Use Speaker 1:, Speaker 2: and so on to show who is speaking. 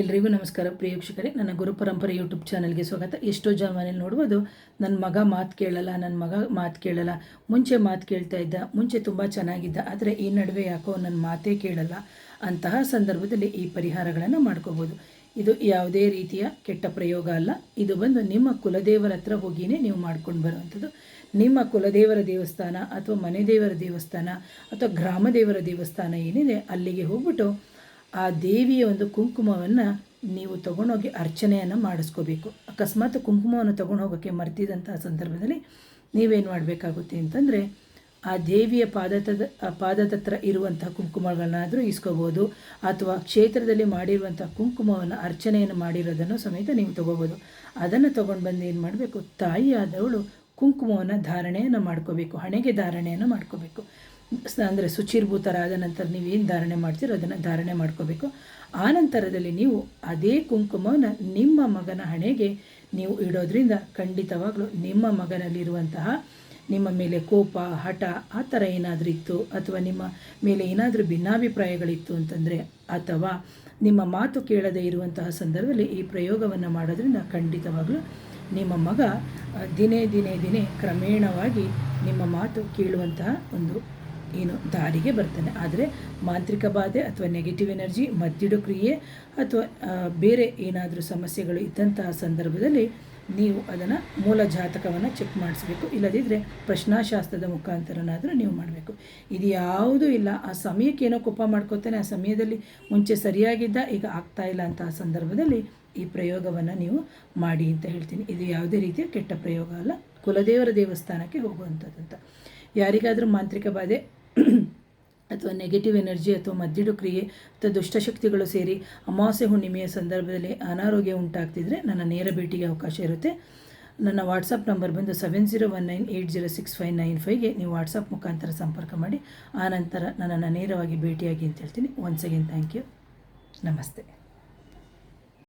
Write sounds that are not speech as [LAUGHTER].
Speaker 1: ಎಲ್ರಿಗೂ ನಮಸ್ಕಾರ ಪ್ರಿಯ ವೀಕ್ಷಕರೇ, ನನ್ನ ಗುರು ಪರಂಪರೆ ಯೂಟ್ಯೂಬ್ ಚಾನಲ್ಗೆ ಸ್ವಾಗತ. ಎಷ್ಟೋ ಜನ ಮನೇಲಿ ನೋಡ್ಬೋದು ನನ್ನ ಮಗ ಮಾತು ಕೇಳಲ್ಲ ನನ್ನ ಮಗ ಮಾತು ಕೇಳಲ್ಲ, ಮುಂಚೆ ಮಾತು ಕೇಳ್ತಾ ಇದ್ದ, ಮುಂಚೆ ತುಂಬ ಚೆನ್ನಾಗಿದ್ದ, ಆದರೆ ಈ ನಡುವೆ ಯಾಕೋ ನನ್ನ ಮಾತೇ ಕೇಳಲ್ಲ ಅಂತಹ ಸಂದರ್ಭದಲ್ಲಿ ಈ ಪರಿಹಾರಗಳನ್ನು ಮಾಡ್ಕೋಬೋದು. ಇದು ಯಾವುದೇ ರೀತಿಯ ಕೆಟ್ಟ ಪ್ರಯೋಗ ಅಲ್ಲ, ಇದು ಬಂದು ನಿಮ್ಮ ಕುಲದೇವರ ಹತ್ರ ಹೋಗಿಯೇ ನೀವು ಮಾಡ್ಕೊಂಡು ಬರುವಂಥದ್ದು. ನಿಮ್ಮ ಕುಲದೇವರ ದೇವಸ್ಥಾನ ಅಥವಾ ಮನೆ ದೇವರ ದೇವಸ್ಥಾನ ಅಥವಾ ಗ್ರಾಮ ದೇವರ ದೇವಸ್ಥಾನ ಏನಿದೆ, ಅಲ್ಲಿಗೆ ಹೋಗ್ಬಿಟ್ಟು ಆ ದೇವಿಯ ಒಂದು ಕುಂಕುಮವನ್ನು ನೀವು ತಗೊಂಡೋಗಿ ಅರ್ಚನೆಯನ್ನು ಮಾಡಿಸ್ಕೋಬೇಕು. ಅಕಸ್ಮಾತ್ ಕುಂಕುಮವನ್ನು ತಗೊಂಡು ಹೋಗೋಕ್ಕೆ ಮರ್ತಿದಂತಹ ಸಂದರ್ಭದಲ್ಲಿ ನೀವೇನು ಮಾಡಬೇಕಾಗುತ್ತೆ ಅಂತಂದರೆ, ಆ ದೇವಿಯ ಪಾದತದ ಪಾದದ ಇರುವಂತಹ ಕುಂಕುಮಗಳನ್ನಾದರೂ ಇಸ್ಕೋಬೋದು, ಅಥವಾ ಕ್ಷೇತ್ರದಲ್ಲಿ ಮಾಡಿರುವಂಥ ಕುಂಕುಮವನ್ನು ಅರ್ಚನೆಯನ್ನು ಮಾಡಿರೋದನ್ನು ಸಮೇತ ನೀವು ತೊಗೋಬೋದು. ಅದನ್ನು ತೊಗೊಂಡು ಬಂದು ಏನು ಮಾಡಬೇಕು, ತಾಯಿಯಾದವಳು ಕುಂಕುಮವನ್ನು ಧಾರಣೆಯನ್ನು ಮಾಡ್ಕೋಬೇಕು, ಹಣೆಗೆ ಧಾರಣೆಯನ್ನು ಮಾಡ್ಕೋಬೇಕು. ಅಂದರೆ ಶುಚಿರ್ಭೂತರಾದ ನಂತರ ನೀವೇನು ಧಾರಣೆ ಮಾಡ್ತೀರೋ ಅದನ್ನು ಧಾರಣೆ ಮಾಡ್ಕೋಬೇಕು. ಆ ನಂತರದಲ್ಲಿ ನೀವು ಅದೇ ಕುಂಕುಮವನ್ನು ನಿಮ್ಮ ಮಗನ ಹಣೆಗೆ ನೀವು ಇಡೋದ್ರಿಂದ ಖಂಡಿತವಾಗಲೂ ನಿಮ್ಮ ಮಗನಲ್ಲಿರುವಂತಹ ನಿಮ್ಮ ಮೇಲೆ ಕೋಪ, ಹಠ ಆ ಥರ ಏನಾದರೂ ಇತ್ತು ಅಥವಾ ನಿಮ್ಮ ಮೇಲೆ ಏನಾದರೂ ಭಿನ್ನಾಭಿಪ್ರಾಯಗಳಿತ್ತು ಅಂತಂದರೆ ಅಥವಾ ನಿಮ್ಮ ಮಾತು ಕೇಳದೇ ಇರುವಂತಹ ಸಂದರ್ಭದಲ್ಲಿ ಈ ಪ್ರಯೋಗವನ್ನು ಮಾಡೋದ್ರಿಂದ ಖಂಡಿತವಾಗಲೂ ನಿಮ್ಮ ಮಗ ದಿನೇ ದಿನೇ ದಿನೇ ಕ್ರಮೇಣವಾಗಿ ನಿಮ್ಮ ಮಾತು ಕೇಳುವಂತಹ ಒಂದು, ಏನು ದಾರಿಗೆ ಬರ್ತಾನೆ. ಆದರೆ ಮಾಂತ್ರಿಕ ಬಾಧೆ ಅಥವಾ ನೆಗೆಟಿವ್ ಎನರ್ಜಿ ಮದ್ದಿಡು ಕ್ರಿಯೆ ಅಥವಾ ಬೇರೆ ಏನಾದರೂ ಸಮಸ್ಯೆಗಳು ಇದ್ದಂತಹ ಸಂದರ್ಭದಲ್ಲಿ ನೀವು ಅದನ್ನು ಮೂಲ ಜಾತಕವನ್ನು ಚೆಕ್ ಮಾಡಿಸ್ಬೇಕು. ಇಲ್ಲದಿದ್ದರೆ ಪ್ರಶ್ನಾಶಾಸ್ತ್ರದ ಮುಖಾಂತರನಾದರೂ ನೀವು ಮಾಡಬೇಕು. ಇದು ಯಾವುದೂ ಇಲ್ಲ. ಆ ಸಮಯಕ್ಕೆ ಏನೋ ಕೋಪ ಮಾಡ್ಕೋತಾನೆ, ಆ ಸಮಯದಲ್ಲಿ ಮುಂಚೆ ಸರಿಯಾಗಿದ್ದ, ಈಗ ಆಗ್ತಾ ಇಲ್ಲ ಅಂತ ಸಂದರ್ಭದಲ್ಲಿ ಈ ಪ್ರಯೋಗವನ್ನು ನೀವು ಮಾಡಿ ಅಂತ ಹೇಳ್ತೀನಿ. ಇದು ಯಾವುದೇ ರೀತಿಯ ಕೆಟ್ಟ ಪ್ರಯೋಗ ಅಲ್ಲ. ಕುಲದೇವರ ದೇವಸ್ಥಾನಕ್ಕೆ ಹೋಗುವಂಥದ್ದು ಅಂತ ಯಾರಿಗಾದರೂ ಮಾಂತ್ರಿಕ ಬಾಧೆ [CLEARS THROAT] ಅಥವಾ ನೆಗೆಟಿವ್ ಎನರ್ಜಿ ಅಥವಾ ಮದ್ದಿಡು ಕ್ರಿಯೆ ಅಥವಾ ದುಷ್ಟಶಕ್ತಿಗಳು ಸೇರಿ ಅಮಾವಾಸ್ಯೆ ಹುಣ್ಣಿಮೆಯ ಸಂದರ್ಭದಲ್ಲಿ ಅನಾರೋಗ್ಯ ಉಂಟಾಗ್ತಿದ್ರೆ ನನ್ನ ನೇರ ಭೇಟಿಗೆ ಅವಕಾಶ ಇರುತ್ತೆ. ನನ್ನ ವಾಟ್ಸಪ್ ನಂಬರ್ ಬಂದು seven zero one nine eight zero six five nine ಫೈವ್ಗೆ ನೀವು ವಾಟ್ಸಪ್ ಮುಖಾಂತರ ಸಂಪರ್ಕ ಮಾಡಿ ಆನಂತರ ನನ್ನನ್ನು ನೇರವಾಗಿ ಭೇಟಿಯಾಗಿ ಅಂತ ಹೇಳ್ತೀನಿ. ಒನ್ಸ್ ಅಗೇನ್ ಥ್ಯಾಂಕ್ ಯು ನಮಸ್ತೆ.